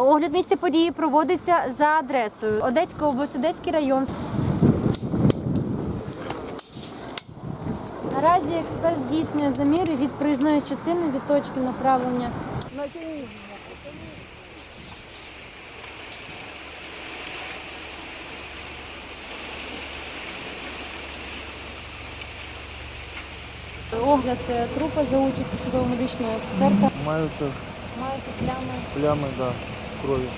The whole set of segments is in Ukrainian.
Огляд місця події проводиться за адресою Одеська область, Одеський район. Наразі експерт здійснює заміри від проїзної частини від точки направлення. Огляд е, трупа за участю судово-медичного експерта. Маються Маються плями. плями да, крові.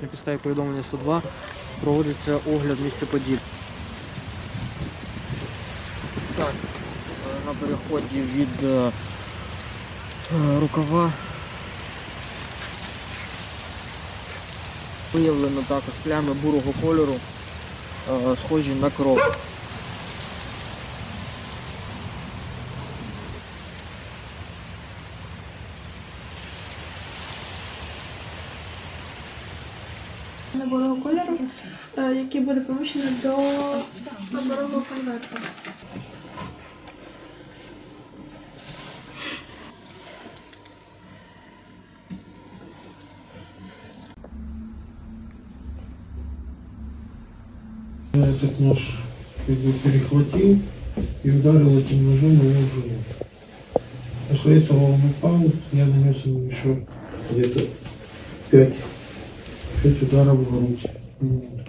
На підставі повідомлення 102 проводиться огляд місця подій. Так, на переході від е, е, рукава виявлено також плями бурого кольору, е, схожі на кров. набору кольору, який буде поміщений до наборового конверту. Этот нож перехватил и ударил этим ножом его в живот. После этого он упал, я нанес ему еще где-то пять, пять ударов в грудь.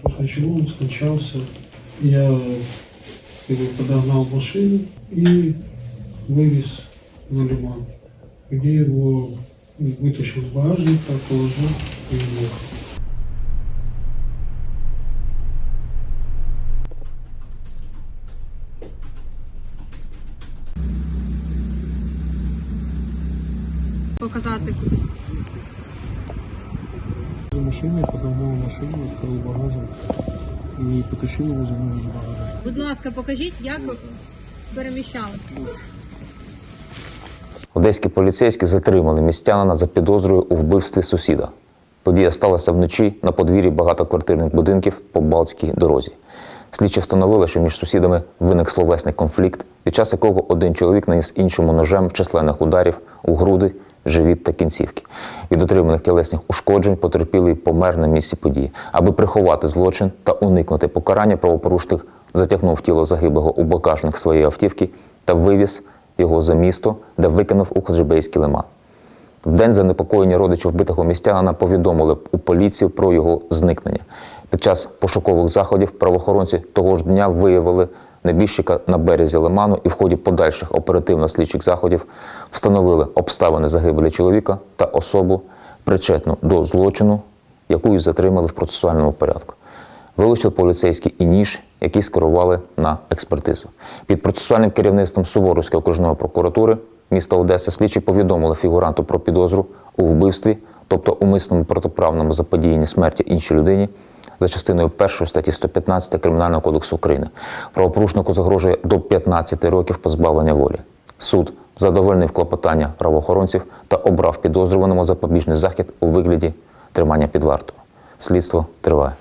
После чего он скончался. Я бы, подогнал машину и вывез на лиман, где его вытащил с багажника, положил и уехал. Показати. За машиной, подогнал машину, открыл багажник и потащил его за мной из багажника. Будь ласка, покажіть, як переміщалися. Одеські поліцейські затримали містянина за підозрою у вбивстві сусіда. Подія сталася вночі на подвір'ї багатоквартирних будинків по Балтській дорозі. Слідчі встановили, що між сусідами виник словесний конфлікт, під час якого один чоловік наніс іншому ножем численних ударів у груди, живіт та кінцівки. Від отриманих тілесних ушкоджень потерпілий помер на місці події. Аби приховати злочин та уникнути покарання, правопорушник затягнув тіло загиблого у багажник своєї автівки та вивіз його за місто, де викинув у Ходжебейський лиман. В день занепокоєння родичів вбитого містянина повідомили у поліцію про його зникнення. Під час пошукових заходів правоохоронці того ж дня виявили небіжчика на березі лиману і в ході подальших оперативно-слідчих заходів встановили обставини загибелі чоловіка та особу, причетну до злочину, яку й затримали в процесуальному порядку. Вилучили поліцейські і ніж, які скерували на експертизу. Під процесуальним керівництвом Суворовської окружної прокуратури міста Одеси слідчі повідомили фігуранту про підозру у вбивстві, тобто умисному протиправному заподіянні смерті іншій людині за частиною 1 статті 115 Кримінального кодексу України. Правопорушнику загрожує до 15 років позбавлення волі. Суд задовольнив клопотання правоохоронців та обрав підозрюваному запобіжний захід у вигляді тримання під вартою. Слідство триває.